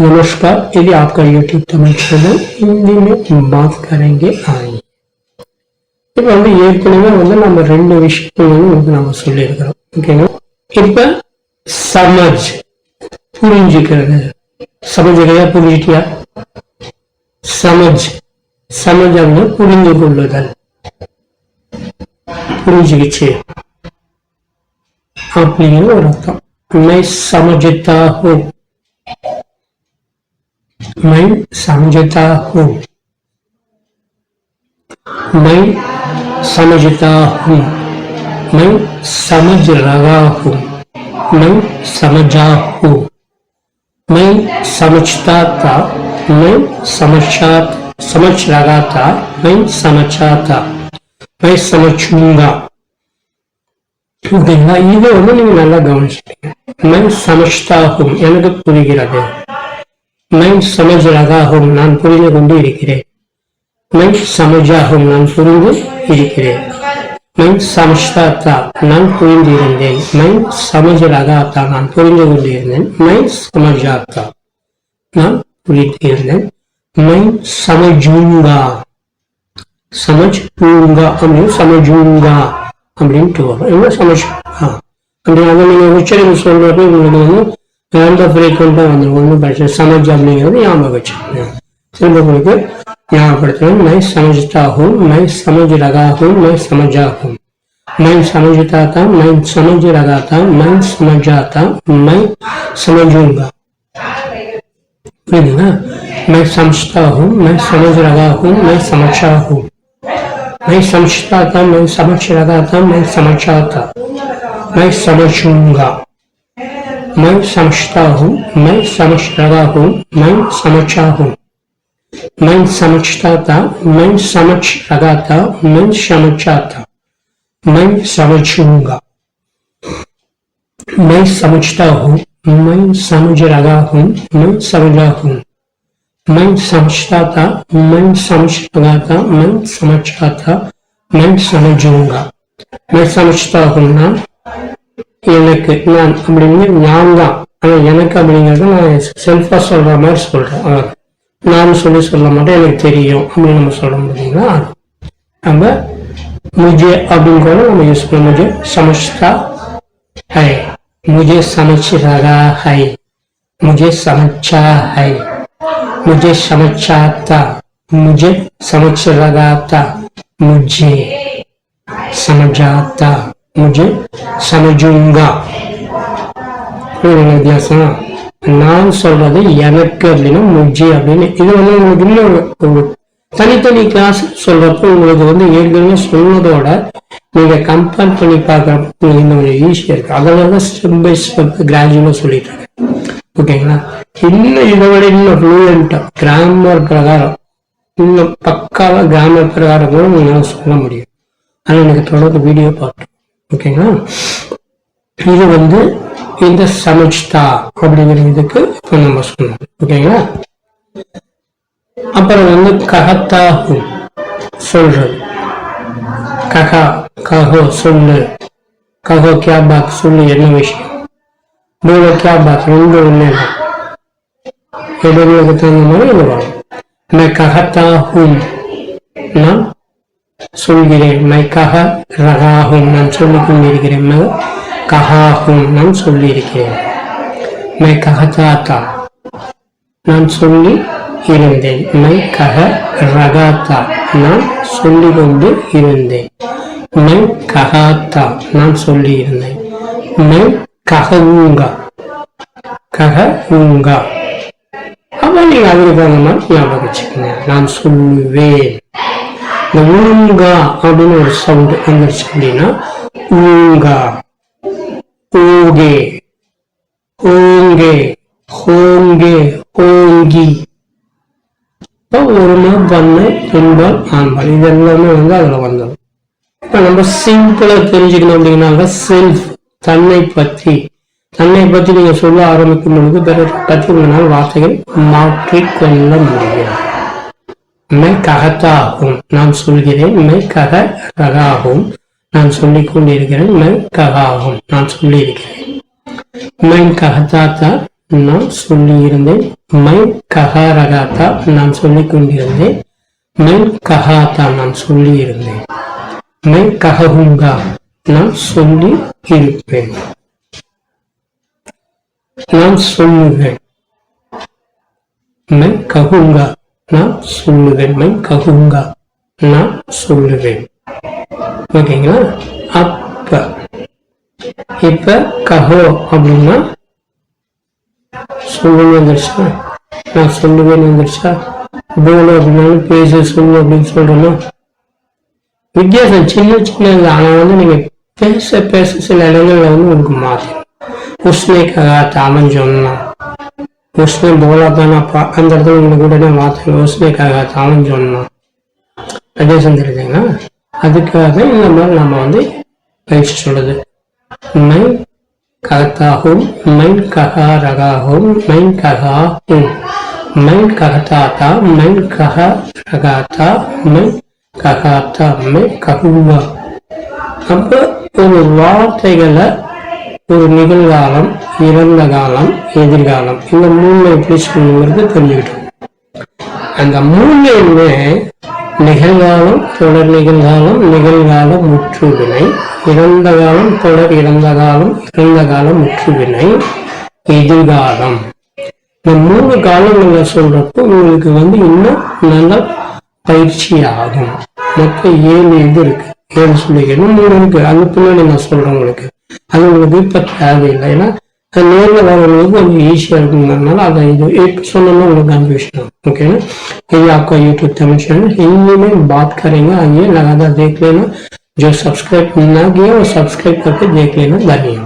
नमस्कार यदि आपका यूट्यूब तमिल चैनल हिंदी में बात करेंगे आइए இப்போ வந்து ஏற்கனவே வந்து நம்ம ரெண்டு விஷயங்கள் வந்து உங்களுக்கு நம்ம சொல்லியிருக்கிறோம் ஓகேங்களா இப்ப சமஜ் புரிஞ்சுக்கிறது சமஜிக்கையா புரிஞ்சிட்டியா சமஜ் சமஜ் அப்படின்னா புரிந்து கொள்ளுதல் புரிஞ்சுக்கிச்சு அப்படிங்கிற ஒரு அர்த்தம் my சமஜித்தா who my சமஜித்தா who my समझता हूँ मैं समझ रहा हूँ मैं समझा हूँ मैं समझता था मैं समझा समझ रहा था मैं समझा था मैं समझूंगा ஓகேங்களா இதை வந்து நீங்க நல்லா கவனிச்சிட்டீங்க மை சமஜ்தாகும் எனக்கு புரிகிறது மைண்ட் சமஜ் ரகாகும் நான் புரிந்து கொண்டு இருக்கிறேன். மைண்ட் சமஜாகும் நான் புரிந்து இருக்கிறேன். மைண்ட் சமஸ்தாத்தா நான் புரிந்து இருந்தேன். மைண்ட் ரகாத்தா நான் புரிந்து கொண்டு இருந்தேன். மை சமஜாத்தா நான் புரிந்திருந்தேன் மைண்ட் சமஜூங்கா சமஜ் பூங்கா அப்படின்னு சமஜூங்கா அப்படின்ட்டு வரும் என்ன சமஜ் அப்படி அதை நீங்கள் உச்சரிப்பு சொல்றப்ப உங்களுக்கு வந்து எந்த ஃப்ரீக்வெண்ட்டாக வந்துடும் ஒன்றும் பிரச்சனை சமஜ் அப்படிங்கிறது ஞாபகம் வச்சுக்கோங்க திரும்ப உங்களுக்கு ஞாபகப்படுத்தணும் मैं समझता हूँ मैं समझ लगा हूँ मैं समझा हूँ मैं समझता था मैं समझ लगा था मैं समझा था मैं समझूंगा புரியுதுங்களா मैं समझता हूँ मैं समझ लगा हूँ मैं समझा हूँ मैं समझता था मैं समझ लगा था मैं समझा था मैं समझूंगा मैं समझता हूँ, मैं समझ रहा हूँ, मैं समझा हूँ। मैं समझता था, मैं समझ रहा था, मैं समझा था। मैं समझूँगा। मैं समझता हूँ, मैं समझ रहा हूँ, मैं समझा हूँ। मैं समझता था, मैं समझ रहा था, मैं समझा था, मैं समझूँगा। मैं समझता हूँ நான் எனக்கு நான் அப்படின்னு நான் தான் ஆனா எனக்கு அப்படிங்கறத நான் செல்ஃபா சொல்ற மாதிரி சொல்றேன் அவ்வளவுதான். நான் சொல்லி சொல்ல மாட்டேன் எனக்கு தெரியும் அப்படின்னு நம்ம சொல்ல முடியுங்களா நம்ம मुझे அப்படின்னு கூட நம்ம யூஸ் பண்ண मुझे समझता है मुझे समझ रहा है मुझे समझा है मुझे समझा था मुझे समझ रहा था मुझे समझा था मुझे समझूंगा புரியுதுங்களா வித்தியாசம் நான் சொல்றது எனக்கு அப்படின்னா முஜி அப்படின்னு இது வந்து உங்களுக்கு இன்னொரு ஒரு தனித்தனி கிளாஸ் சொல்றப்போ உங்களுக்கு வந்து ஏற்கனவே சொன்னதோட நீங்க கம்பேர் பண்ணி பார்க்கறப்ப உங்களுக்கு இன்னும் கொஞ்சம் ஈஸியா இருக்கு அதனால தான் ஸ்டெப் பை ஸ்டெப் கிராஜுவலா சொல்லிட்டு இருக்கேன் ஓகேங்களா இன்னும் இதை விட இன்னும் ஃப்ளூயண்டா கிராமர் பிரகாரம் இன்னும் பக்காவா கிராமர் பிரகாரம் கூட உங்களால சொல்ல முடியும் ஆனா எனக்கு தொடர்ந்து வீடியோ பார்த்தோம் ஓகேங்களா? இது வந்து இந்த சமஜ்தா அப்படிங்கிற இதுக்கு இப்போ நம்ம சொன்னோம். ஓகேங்களா? அப்புறம் வந்து கஹத்தாஹு சொல்றது. கஹா கஹோ சொல்லு. கஹோ கியா சொல்லு என்ன விஷயம்? மூணு கியா பாக் ரெண்டு ஒன்று எதுவுமே தகுந்த மாதிரி நம்ம நான் கஹத்தாஹும் நான் சொல்கிறேன். மை கஹ ரகாகும் நான் சொல்லிக் கொண்டிருக்கிறேன். மை கஹாகும் நான் சொல்லியிருக்கிறேன். மை கஹதாத்தா நான் சொல்லி இருந்தேன். மை கஹ ரகாத்தா நான் சொல்லிக் கொண்டு இருந்தேன். மை கஹாத்தா நான் சொல்லி இருந்தேன். மை கஹூங்கா கஹ ஊங்கா நீங்க அதுக்கு தகுந்த மாதிரி ஞாபகம் வச்சுக்கோங்க. நான் சொல்லுவேன். இந்த ஊங்கா அப்படின்னு ஒரு சவுண்ட் வந்துருச்சு அப்படின்னா ஊங்கா. ஊகே ஓங்கே ஹோங்கே. ஹோங்கி. இப்போ ஒரு நாள் பண்ணு பெண்பால் ஆண்பால் இது எல்லாமே வந்து அதில் வந்துடும் இப்போ நம்ம சிம்பிளாக தெரிஞ்சுக்கணும் அப்படின்னாக்க செல்ஃப் தன்னை பற்றி. தன்னை பற்றி நீங்கள் சொல்ல ஆரம்பிக்கும் பொழுது பிறரை பற்றி உங்களால் வார்த்தைகள் மாற்றிக்கொள்ள முடியும். மை நான் சொல்கிறேன் மை கக ரகாகும் நான் சொல்லிக் கொண்டிருக்கிறேன் மை நான் சொல்லியிருக்கிறேன். மை ககத்தாத்தா நான் சொல்லி இருந்தேன் மை நான் சொல்லிக் கொண்டிருந்தேன். மை கஹாத்தா நான் சொல்லி இருந்தேன் மை நான் சொல்லி இருப்பேன் நான் சொல்லுவேன். மை கஹுங்கா நான் சொல்லுவேன் மை ககுங்கா. நான் சொல்லுவேன். ஓகேங்களா? அப்ப இப்ப கஹோ அப்படின்னா சொல்லுன்னு வந்துருச்சா? நான் சொல்லுவேன்னு வந்துருச்சா? போல அப்படின்னாலும் பேச சொல்லு அப்படின்னு சொல்றோமா வித்தியாசம் சின்ன சின்னது ஆனா வந்து நீங்க பேச பேச சில இடங்கள்ல வந்து உங்களுக்கு மாறும். உஷ்ணை ககாத்த அமைஞ்சோம்னா உஷ்ணை போலா தானப்பா அந்த இடத்துல உங்களுக்கு உடனே மாற்றம் உஷ்ணை ககாத்த அமைஞ்சோம்னா வித்தியாசம் தெரியுதுங்களா அதுக்காக இந்த மாதிரி நம்ம வந்து பயிற்சி சொல்லுது மை ககத்தாகும் மை ககா ரகாகும் மை ககாகும் மை ககதாத்தா மை கக ரகாத்தா மை ககாத்தா மை ககுவா அப்போ ஒரு வார்த்தைகளை ஒரு நிகழ்காலம் இறந்த காலம் எதிர்காலம். இந்த மூணு எப்படி சொல்லுங்கிறது தெரிஞ்சுக்கிட்டோம். அந்த மூணுமே நிகழ்காலம் தொடர் நிகழ்காலம் நிகழ்காலம் முற்றுவினை இறந்த காலம் தொடர் இறந்த காலம் இறந்த காலம் முற்றுவினை எதிர்காலம். இந்த மூணு காலங்களில் சொல்றப்போ உங்களுக்கு வந்து இன்னும் நல்ல பயிற்சி ஆகும். மொத்தம் ஏழு இது இருக்கு. ஏழு சொல்லிக்கணும் மூணு இருக்கு. அது பின்னாடி நான் சொல்றேன் உங்களுக்கு. அது உங்களுக்கு இப்ப தேவையில்லை ஏன்னா அது நேரில் வரவங்களுக்கு கொஞ்சம் ஈஸியாக இருக்குங்கிறதுனால அதை இது இப்போ சொன்னோம்னா உங்களுக்கு कन्फ्यूजन हो ओके ना ये आपका यूट्यूब तमिल चैनल हिंदी में बात करेंगे आइए लगातार देख लेना जो सब्सक्राइब ना किया वो सब्सक्राइब करके देख लेना धन्यवाद